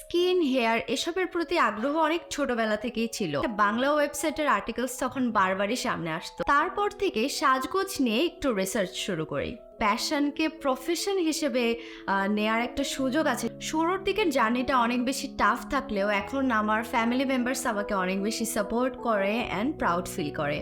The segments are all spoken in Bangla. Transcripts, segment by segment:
স্কিন, হেয়ার এসবের প্রতি আগ্রহ অনেক ছোটবেলা থেকেই ছিল। বাংলা ওয়েবসাইটের আর্টিকেলস তখন বারবারই সামনে আসতো। তারপর থেকে সাজগোজ নিয়ে একটু রিসার্চ শুরু করি। প্যাশনকে প্রফেশন হিসেবে নেয়ার একটা সুযোগ আছে। শুরুর দিকের জার্নিটা অনেক বেশি টাফ থাকলেও এখন আমার ফ্যামিলি মেম্বার্স আমাকে অনেক বেশি সাপোর্ট করে অ্যান্ড প্রাউড ফিল করে।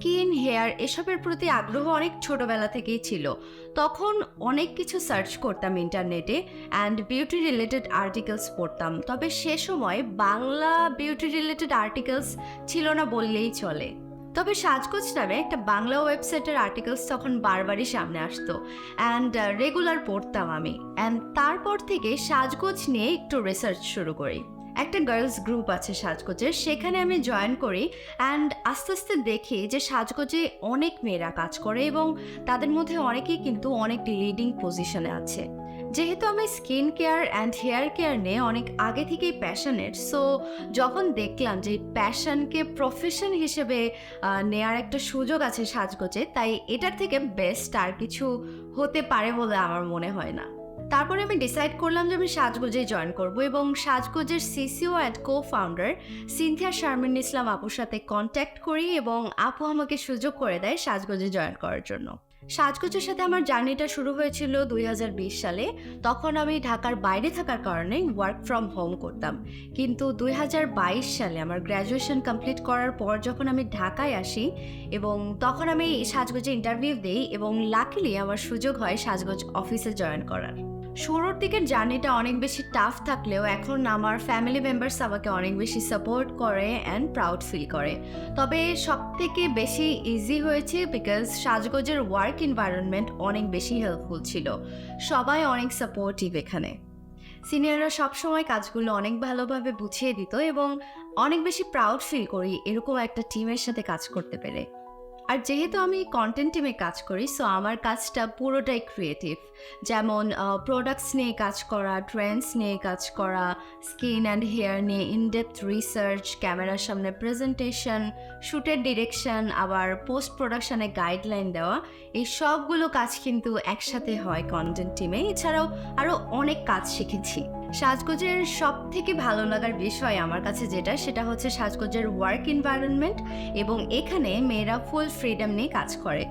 স্কিন, হেয়ার এসবের প্রতি আগ্রহ অনেক ছোটবেলা থেকেই ছিল। তখন অনেক কিছু সার্চ করতাম ইন্টারনেটে অ্যান্ড বিউটি রিলেটেড আর্টিকেলস পড়তাম। তবে সে সময় বাংলা বিউটি রিলেটেড আর্টিকেলস ছিল না বললেই চলে। তবে সাজগোজ নামে একটা বাংলা ওয়েবসাইটের আর্টিকেলস তখন বারবারই সামনে আসতো অ্যান্ড রেগুলার পড়তাম আমি। অ্যান্ড তারপর থেকে সাজগোজ নিয়ে একটু রিসার্চ শুরু করি। একটা গার্লস গ্রুপ আছে সাজগোজের সেখানে আমি জয়েন করি অ্যান্ড আস্তে আস্তে দেখি যে সাজগোজে অনেক মেয়েরা কাজ করে এবং তাদের মধ্যে অনেকেই কিন্তু অনেক লিডিং পজিশনে আছে। যেহেতু আমি skin care and hair care নিয়ে অনেক আগে থেকেই প্যাশনেট সো যখন দেখলাম যে প্যাশনকে প্রফেশন হিসেবে নেয়ার একটা সুযোগ আছে সাজগোজে, তাই এটার থেকে বেস্ট আর কিছু হতে পারে বলে আমার মনে হয় না। তারপরে আমি ডিসাইড করলাম যে আমি সাজগোজে জয়েন করব এবং সাজগোজের CCO and co founder Sinthia Sharmin Islam আপুর সাথে কন্ট্যাক্ট করি এবং আপু আমাকে সুযোগ করে দেয় সাজগোজে জয়েন করার জন্য। সাজগোজের সাথে আমার জার্নিটা শুরু হয়েছিল দুই হাজার বিশ সালে। তখন আমি ঢাকার বাইরে থাকার কারণে ওয়ার্ক ফ্রম হোম করতাম। কিন্তু দুই হাজার বাইশ সালে আমার গ্র্যাজুয়েশন কমপ্লিট করার পর যখন আমি ঢাকায় আসি এবং তখন আমি সাজগোজে ইন্টারভিউ দিই এবং লাকিলি আমার সুযোগ হয় সাজগোজ অফিসে জয়েন করার। শুরুর দিকের জার্নিটা অনেক বেশি টাফ থাকলেও এখন আমার ফ্যামিলি মেম্বার্স আমাকে অনেক বেশি সাপোর্ট করে অ্যান্ড প্রাউড ফিল করে। তবে সব থেকে বেশি ইজি হয়েছে বিকজ সাজগোজের ওয়ার্ক এনভায়রনমেন্ট অনেক বেশি হেল্পফুল ছিল। সবাই অনেক সাপোর্টিভ এখানে। সিনিয়ররা সবসময় কাজগুলো অনেক ভালোভাবে বুঝিয়ে দিত এবং অনেক বেশি প্রাউড ফিল করি এরকম একটা টিমের সাথে কাজ করতে পেরে। আর যেহেতু আমি কন্টেন্ট টিমে কাজ করি সো আমার কাজটা পুরোটাই ক্রিয়েটিভ যেমন প্রোডাক্টস নিয়ে কাজ করা ট্রেন্ডস নিয়ে কাজ করা স্কিন অ্যান্ড হেয়ার নিয়ে ইনডেপথ রিসার্চ ক্যামেরার সামনে প্রেজেন্টেশন শ্যুটের ডিরেকশন আবার পোস্ট প্রোডাকশানে গাইডলাইন দেওয়া, এই সবগুলো কাজ কিন্তু একসাথে হয় কন্টেন্ট টিমে এছাড়াও আরও অনেক কাজ শিখেছি। সাজগোজের সব থেকে ভালো লাগার বিষয় আমার কাছে যেটা, সেটা হচ্ছে সাজগোজের ওয়ার্ক এনভায়রনমেন্ট এবং এখানে মেয়েরা ফুল ফ্রিডম নিয়ে কাজ করে।